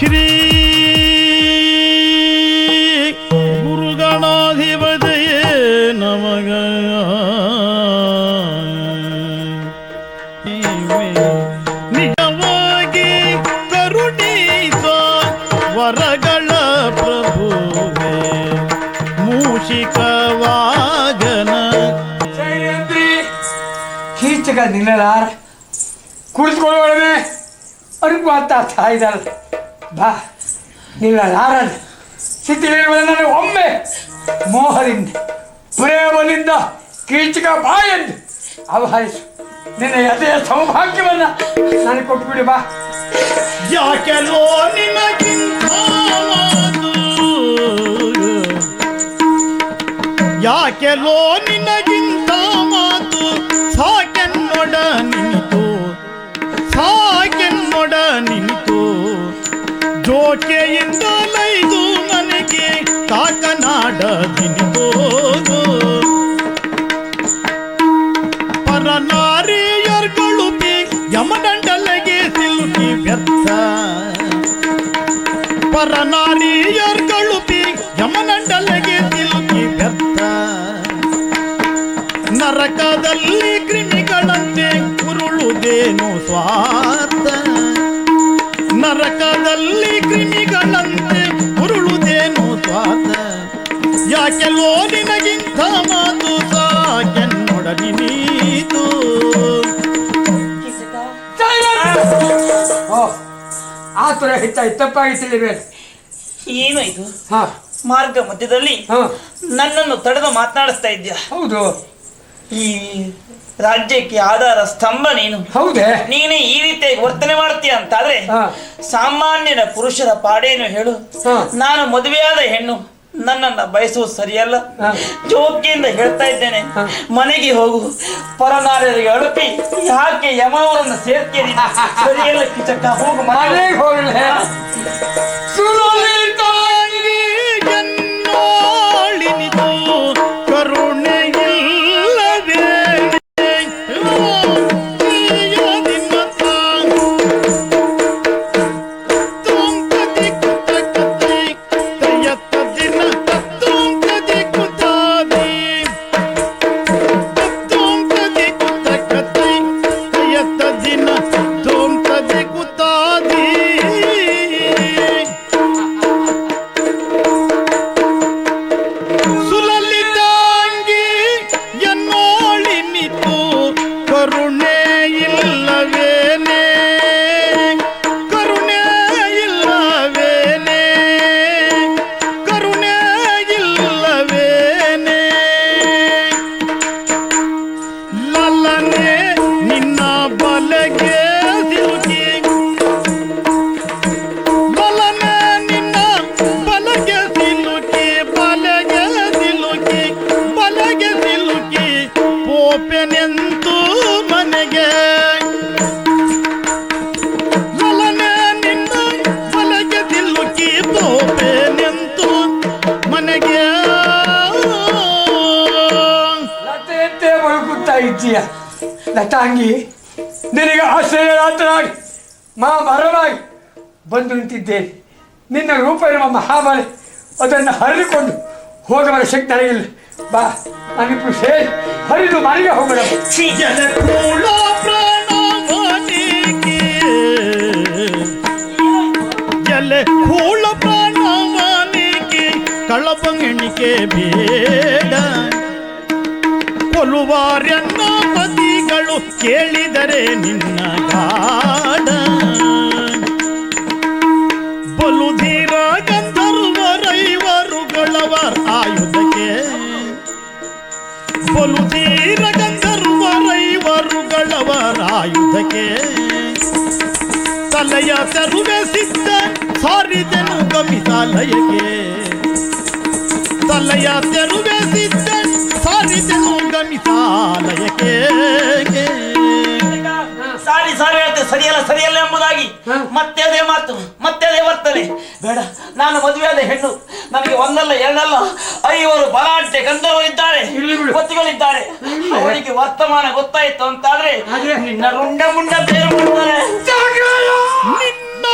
ಶ್ರೀ ಗುರುಗಣಾಧಿಪತಿಯೇ ನಮಗ ನಿಜವಾಗಿ ಕರುಣಿಸ ವರಗಳ ಪ್ರಭುವೇ ಮೂಷಿಕ ವಾಗನ ಜಯಂತಿ ಕೀಚಕ ನಿಲ್ಲಲಾರ ಕುಳಿತುಕೊಳ್ಳೋಳನೆ ಅನುಪಾತ ತಾಯಿದಲ್ಲ ಬಾ. ನಿಲ್ಲಲಾರ ಸಿದ್ಧಿಲಿರುವ ನನಗೆ ಒಮ್ಮೆ ಮೋಹದಿಂದ, ಪ್ರೇಮದಿಂದ ಕೀಚಕ ಬಾ ಎಂದು ಅವಹರಿಸು. ನಿನ್ನ ಎದೆಯ ಸೌಭಾಗ್ಯವನ್ನ ನನಗೆ ಕೊಟ್ಬಿಡಿ ಬಾ. ಯಾಕೆಲ್ಲೋ ನಿನಗಿಂತ ಲೋ ಯಾಕೆಲ್ಲೋ ನರಕದಲ್ಲಿ ಕ್ರಿಮಿಗಳಂತೆ ಉರುಳುದೇನು ಸ್ವಾರ್ಥ? ನರಕದಲ್ಲಿ ಕ್ರಿಮಿಗಳಂತೆ ಉರುಳುದೇನು ಸ್ವಾರ್ಥ? ಯಾಕೆಲ್ಲೋ ನಿನಗಿಂತ ಮಾತು ಸಾಕೆನ್ನೊಡನಿ ನೀತು? ಓ ಹೆಚ್ಚಾಯ್ತು ಹೆಚ್ಚಾಗಿ ತಪ್ಪಾಗಿ ತಿಳಿಬೇಡಿ ಏನು ಇದು ಹಾ. ಮಾರ್ಗ ಮಧ್ಯದಲ್ಲಿ ಹಾ. ನನ್ನನ್ನು ತಡೆದು ಮಾತನಾಡಿಸ್ತಾ ಇದ್ಯಾ ಹೌದು. ಈ ರಾಜ್ಯಕ್ಕೆ ಆಧಾರ ಸ್ತಂಭ ನೀನು. ಹೌದೇ? ನೀನೇ ಈ ರೀತಿಯಾಗಿ ವರ್ತನೆ ಮಾಡ್ತೀಯ ಅಂತ ಆದ್ರೆ ಸಾಮಾನ್ಯನ ಪುರುಷರ ಪಾಡೇನು ಹೇಳು. ನಾನು ಮದುವೆಯಾದ ಹೆಣ್ಣು ನನ್ನನ್ನ ಬಯಸುವುದು ಸರಿಯಲ್ಲ. ಜೋಕಿಯಿಂದ ಹೇಳ್ತಾ ಇದ್ದೇನೆ. ಮನೆಗೆ ಹೋಗು. ಪರನಾರ್ಯರಿಗೆ ಅಳುಪಿ ಯಾಕೆ ಯಮವರನ್ನು ಸೇರ್ತೀರಿ ಸರಿಯಲ್ಲ ಕಿಚಕ್ಕ ಹೋಗು ಮನೆಗೆ ಪೋಪೆನೆಂತು ಮನೆಗೆ? ಬಲನೆ ನಿನ್ನ ಬಲಗೆ ಸಿಲುಕಿ ಪೋಪೆನೆಂತು ಮನೆಗೆ? ಲತೆಯಂತೆ ಬಳುಕುತ್ತಾ ಇದ್ದೀಯ? ಲತಾಂಗಿ, ನಿನಗೆ ಆಶ್ಚರ್ಯರಾತನಾಗಿ ಮಾ ಮರವಾಗಿ ಬಂದು ನಿಂತಿದ್ದೇನೆ. ನಿನ್ನ ರೂಪ ಇರುವ ಮಹಾಬಲಿ ಅದನ್ನು ಹರಿದುಕೊಂಡು ಹೋಗಬರ ಶಕ್ತಿ ನನಗಿಲ್ಲ. ಬಾ ನನಗೆ ಸೇರಿ ಹರಿದು ಮನೆಗೆ ಪ್ರಾಣವನಿಗೆ ಜಲ ಕೂಳ ಪ್ರಾಣವನಿಗೆ ಕಳಪಂಗಣಿಕೆ ಬೇಡ. ಕೊಲುವಾರ್ಯನ್ನ ಪತಿಗಳು ಕೇಳಿದರೆ ನಿನ್ನ ಗಾಡ ಆಯುಧಕ್ಕೆ ತಲೆಯ ತೆರುವೆ ಸಿದ್ಧ ಸಾರಿದೆನು ಗಮಿತಾಲಯಕ್ಕೆ ತಲೆಯ ತೆರುವೆ ಸಿದ್ಧ ಸಾರಿದೆನು ಗಮಿತಾಲಯಕ್ಕೆ ಸಾರಿ ಸಾರಿ ಹೇಳ್ತೇವೆ ಸರಿಯಲ್ಲ ಸರಿಯಲ್ಲ ಎಂಬುದಾಗಿ. ಮತ್ತೆ ಅದೇ ಮಾತು ಮತ್ತೆ ಅದೇ ವರ್ತನೆ. ಬೇಡ ನಾನು ಮದುವೆಯಾದ ಹೆಣ್ಣು ನನಗೆ ಒಂದಲ್ಲ ಎರಡಲ್ಲ ಐವರು ಬಲಾಟೆ ಗಂಧರ್ವರಿದ್ದಾರೆ ಇದ್ದಾರೆ ಬಿಡು. ಪತಿಗಳಿದ್ದಾರೆ. ಅವರಿಗೆ ವರ್ತಮಾನ ಗೊತ್ತಾಯ್ತು ಅಂತಾದ್ರೆ ಆದ್ರೆ? ನಿನ್ನ ರುಂಡ ಮುಂಡ ಬೇರೆ ಮಾಡ್ತಾರೆ ನಿನ್ನ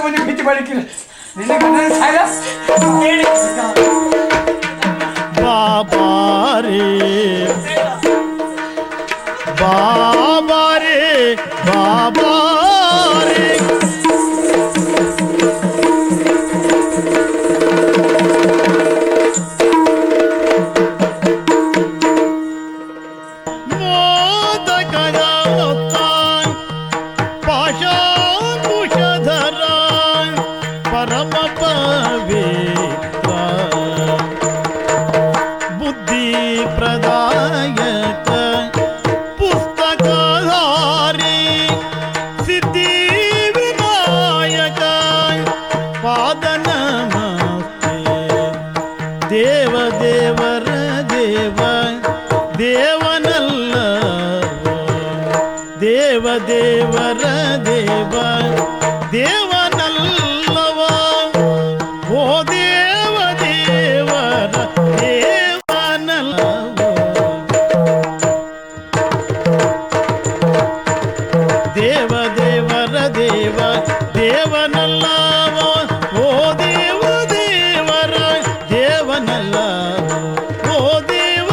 कोणी भीती बळी केलं दिले का नाही खायला बाबा ಪರಮ ಪವಿತ್ರ ಬುದ್ಧಿ ಪ್ರದಾಯಕ ಪುಸ್ತಕಧಾರಿ ಸಿದ್ಧಿ ವಿನಾಯಕ ಪಾದನ ದೇವ ದೇವರ ದೇವ ದೇವನಲ್ಲ ದೇವ ದೇವರ ದೇವ ದೇವ